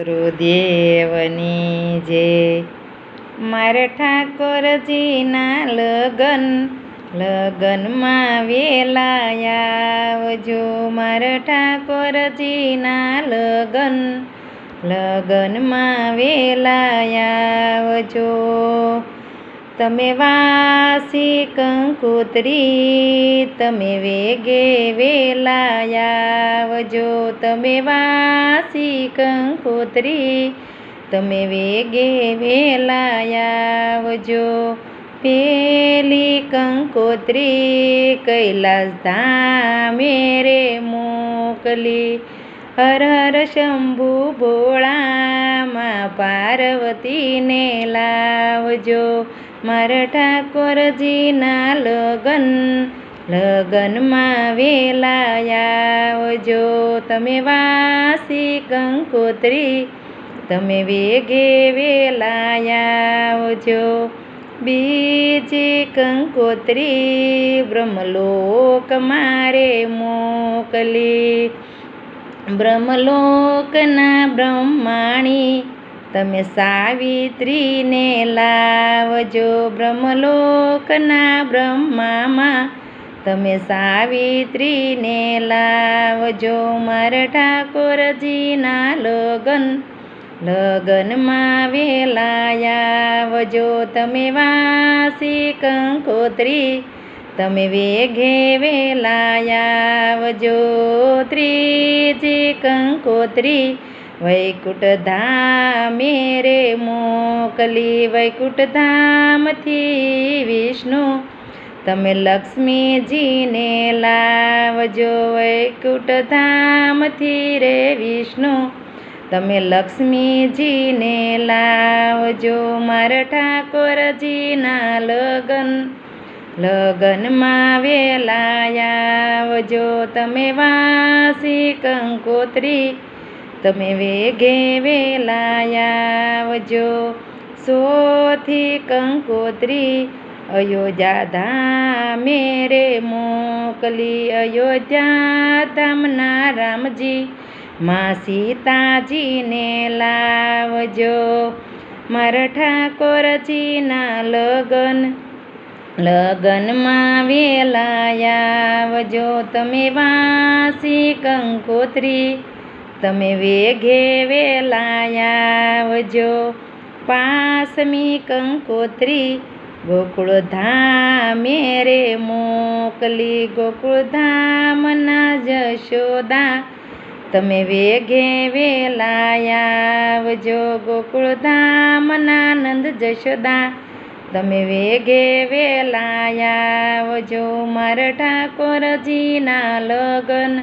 ગુરુદેવની જે. મારે ઠાકોરજીના લગન લગનમાં વેલા આવજો. મારા ઠાકોરજીના લગન લગનમાં વેલા આવજો. તમે વાસી કંકોત્રી, તમે વેગે વેલાયાવજો તમે વાસી કંકોત્રી, તમે વેગે વેલાયાવજો પેલી કંકોત્રી કૈલાસ ધામે રે મોકલી, હર હર શંભુ ભોળામાં પાર્વતીને લાવજો. મારા ઠાકોરજીના લગન, લગનમાં વેલાયા જો તમે વાસી કંકોત્રી, તમે વેગે વેલાયા જો. બીજી કંકોત્રી બ્રહ્મલોક મારે મોકલી, બ્રહ્મલોકના બ્રહ્માણી તમે સાવિત્રીને લાવજો બ્રહ્મલોકના બ્રહ્મામાં. તમે સાવિત્રીને લાવજો મારા ઠાકોરજીના લગન. લગનમાં વેલાયાવજો તમે વાસી કંકોત્રી. તમે વેઘે વેલાયાવજો ત્રીજી કંકોત્રી. વૈકુંઠ ધામે રે મોકલી વૈકુંઠ ધામથી વિષ્ણુ. તમે લક્ષ્મીજીને લાવજો વૈકુંઠ ધામથી રે વિષ્ણુ. તમે લક્ષ્મીજીને લાવજો મારા ઠાકોરજીના લગન. લગનમાં વેલાયાવજો તમે વાસી કંકોત્રી. તમે વેગે વેલાયાવજો સોથી કંકોત્રી અયોધ્યા ધામે રે મોકલી. અયોધ્યા ધામના રામજી, મા સીતાજીને લાવજો. મારા ઠાકોરજીના લગન, લગનમાં વેલાયાવજો તમે વાસી કંકોત્રી તમે વેઘે વેલાયાવજો. પાસમી કંકોત્રી ગોકુળ ધામે રે મોકલી. ગોકુળ ધામના જશોદા તમે વેઘે વેલાયાવજો. ગોકુળ ધામના નંદ જશોદા તમે વેઘે વેલાયાવજો. મારા ઠાકોરજીના લગન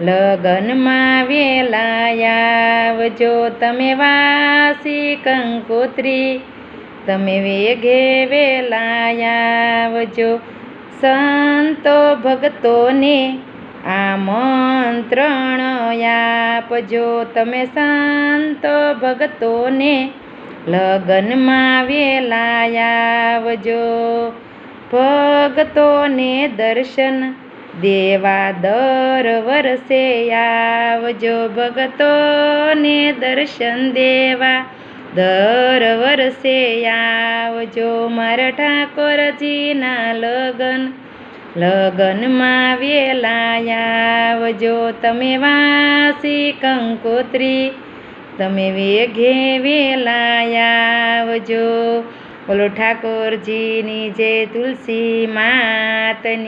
લગનમાં વેલા આવજો તમે વાસી કંકોત્રી. તમે વેગે વેલા આવજો સંતો ભક્તોને આમંત્રણ આપજો. તમે સંતો ભક્તોને લગનમાં વેલા આવજો. ભક્તોને દર્શન દેવા દર વર્ષે આવજો ભગતોને દર્શન દેવા. દર વર્ષે આવજો મારા ઠાકોરજીના લગન. લગનમાં વેલા આવજો તમે વાસી કંકોત્રી. તમે વેઘે વેલા આવજો. બોલો ઠાકોરજીની જય તુલસી માતની.